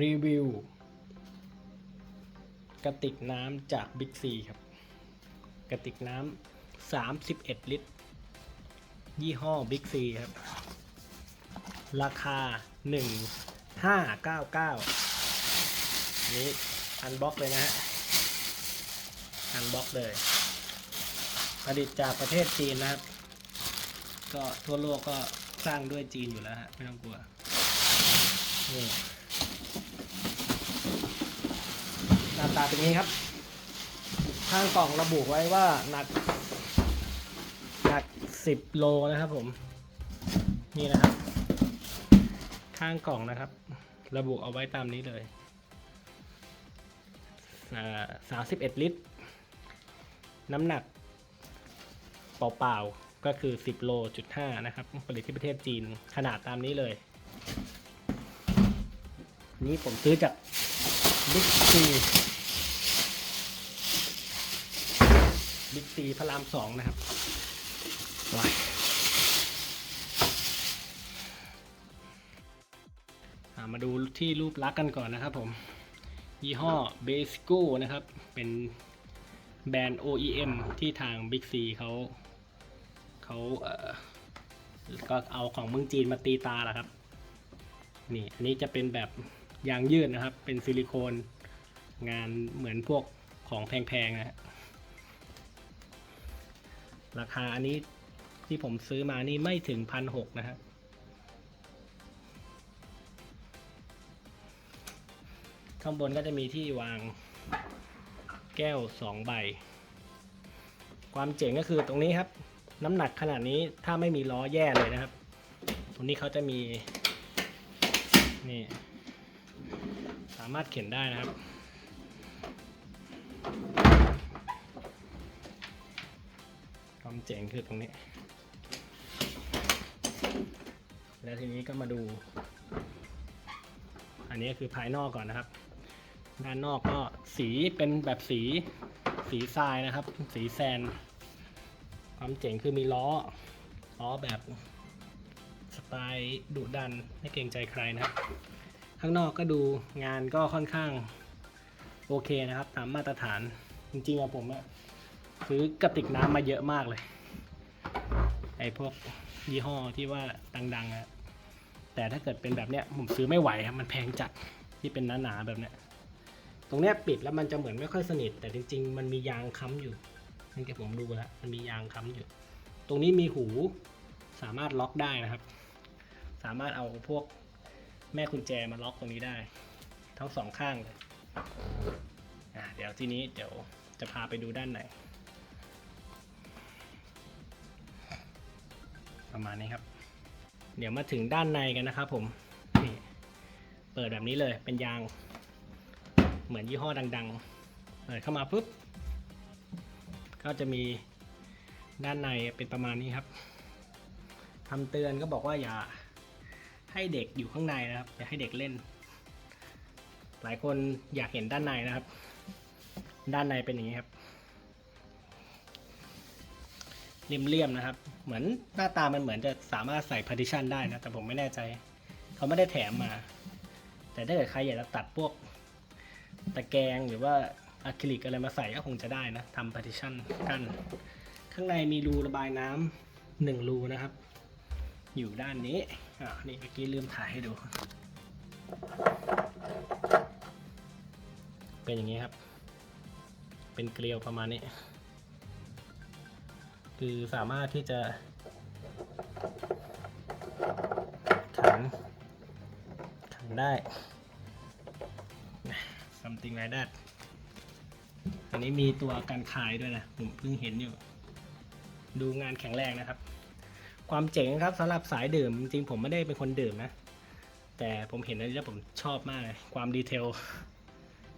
รีวิวกระติกน้ำจากบิ๊กซีครับ กระติกน้ำ31 ลิตร ยี่ห้อบิ๊กซีครับ ราคา 1599 นี้อันบ็อกเลยนะฮะ อันบ็อกเลย ผลิตจากประเทศจีนนะครับ ก็ทั่วโลกก็สร้างด้วยจีนอยู่แล้วฮะ ไม่ต้องกลัวนี่ หน้าตาเป็นงนี้ครับ ข้างกล่องระบุไว้ว่าหนัก หนัก 10 โลนะครับผม นี่นะครับ ข้างกล่องนะครับ ระบุเอาไว้ตามนี้เลยสามสิบเอ็ดลิตร น้ำหนัก เปล่าๆ ก็คือ 10 โลจุด5นะครับ ผลิตที่ประเทศจีนขนาดตามนี้เลย นี้ผมซื้อจาก บิ๊กซีบิ๊กซีพระรามสองนะครับว้ายมาดูที่รูปลักษณ์กันก่อนนะครับผม ยี่ห้อเบสโก้นะครับ เป็นแบรนด์ OEM ที่ทาง Big C เขาเขาเออก็เอาของเมืองจีนมาตีตาแหละครับ นี่ อันนี้จะเป็นแบบ ยางยืดนะครับ เป็นซิลิโคนงานเหมือนพวกของแพงๆนะราคาอันนี้ที่ผมซื้อมานี่ไม่ถึงพันหกนะครับข้างบนก็จะมีที่วางแก้วสองใบ ความเจ๋งก็คือตรงนี้ครับ น้ำหนักขนาดนี้ถ้าไม่มีล้อแย่เลยนะครับ ตรงนี้เขาจะมี นี่ สามารถเข็นได้นะครับ ความเจ๋งคือตรงนี้ แล้วทีนี้ก็มาดู อันนี้คือภายนอกก่อนนะครับ ด้านนอกก็สีเป็นแบบสีสีทรายนะครับ สีแซน ความเจ๋งคือมีล้อ ล้อแบบสไตล์ดุดันไม่เกรงใจใครนะครับ ข้างนอกก็ดูงานก็ค่อนข้างโอเคนะครับ ตามมาตรฐานจริงๆอะผมอะซื้อกระติกน้ำมาเยอะมากเลย ไอพวกยี่ห้อที่ว่าดังๆอะแต่ถ้าเกิดเป็นแบบเนี้ยผมซื้อไม่ไหวครับมันแพงจัดที่เป็นหนาๆแบบเนี้ยตรงเนี้ยปิดแล้วมันจะเหมือนไม่ค่อยสนิท แต่จริง ๆ มันมียางค้ำอยู่นี่ที่ผมดูแล้วมันมียางค้ำอยู่ ตรงนี้มีหูสามารถล็อกได้นะครับ สามารถเอาพวก แม่กุญแจมาล็อกตรงนี้ได้ ทั้งสองข้างเลยอะเดี๋ยวทีนี้เดี๋ยวจะพาไปดูด้านในประมาณนี้ครับ เดี๋ยวมาถึงด้านในกันนะครับผมนี่เปิดแบบนี้เลยเป็นยาง เหมือนยี่ห้อดังๆ เปิดเข้ามาปุ๊บ ก็จะมีด้านในเป็นประมาณนี้ครับคำเตือนก็บอกว่าอย่า ให้เด็กอยู่ข้างในนะครับอย่าให้เด็กเล่น หลายคนอยากเห็นด้านในนะครับ ด้านในเป็นอย่างนี้ครับเลี่ยมๆนะครับ เหมือนหน้าตามันเหมือนจะสามารถใส่ partition ได้นะ แต่ผมไม่แน่ใจ เขาไม่ได้แถมมา แต่ถ้าเกิดใครอยากจะตัดพวกตะแกรงหรือว่าอะคริลิกอะไรมาใส่ก็คงจะได้นะทำ partition กัน ข้างในมีรูระบายน้ำหนึ่งรูนะครับ อยู่ด้านนี้อ่านี่เมื่อกี้ลืมถ่ายให้ดู เป็นอย่างนี้ครับ เป็นเกลียวประมาณนี้ คือสามารถที่จะขันขันได้ something like that อันนี้มีตัวกันคายด้วยนะ ผมเพิ่งเห็นอยู่ ดูงานแข็งแรงนะครับ ความเจ๋งครับสำหรับสายดื่ม จริงๆผมไม่ได้เป็นคนดื่มนะ แต่ผมเห็นแล้วผมชอบมากเลย ความดีเทล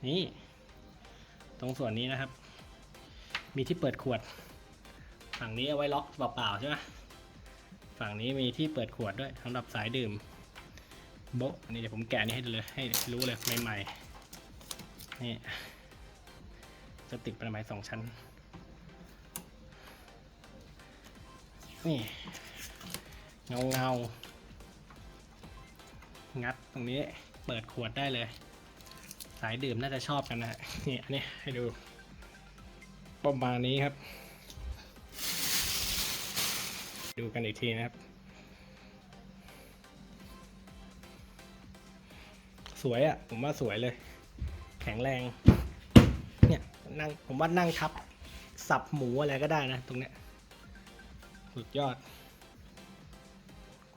นี่ ตรงส่วนนี้นะครับ มีที่เปิดขวด ฝั่งนี้เอาไว้ล็อกเปล่าๆใช่ไหมฝั่งนี้มีที่เปิดขวดด้วยสำหรับสายดื่มโบะอันนี้เดี๋ยวผมแกะนี่ให้ดูเลยให้รู้เลยใหม่ๆนี่จะติดประมาณสองชั้นนี่ เงาเงางัดตรงนี้เปิดขวดได้เลย สายดื่มน่าจะชอบกันนะฮะนี่อันนี้ให้ดูประมาณนี้ครับ ดูกันอีกทีนะครับ สวยอะ่ะ ผมว่าสวยเลย แข็งแรง เนี่ยนั่งผมว่านั่งทับ สับหมูอะไรก็ได้นะ ตรงเนี้ยสุดยอด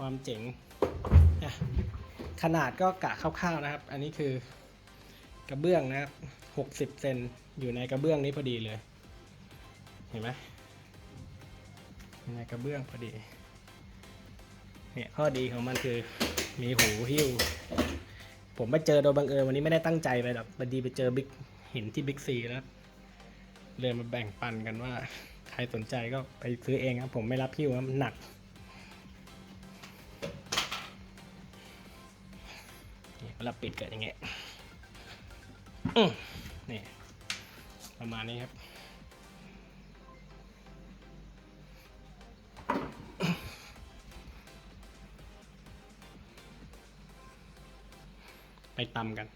ความเจ๋ง ขนาดก็กะคร่าวๆนะครับ อันนี้คือกระเบื้องนะครับหกสิบเซนอยู่ในกระเบื้องนี้พอดีเลย เห็นไหมในกระเบื้องพอดี เนี่ยข้อดีของมันคือมีหูหิ้ว ผมไปเจอโดยบังเอิญวันนี้ไม่ได้ตั้งใจไปหรอกพอดีไปเจอบิ๊กเห็นที่บิ๊กซีแล้วเลยมาแบ่งปันกันว่า ใครสนใจก็ไปซื้อเองครับ ผมไม่รับหิ้วครับมันหนัก เวลาปิดเกิดอย่างเงี้ยนี่ประมาณนี้ครับ ไปตำกัน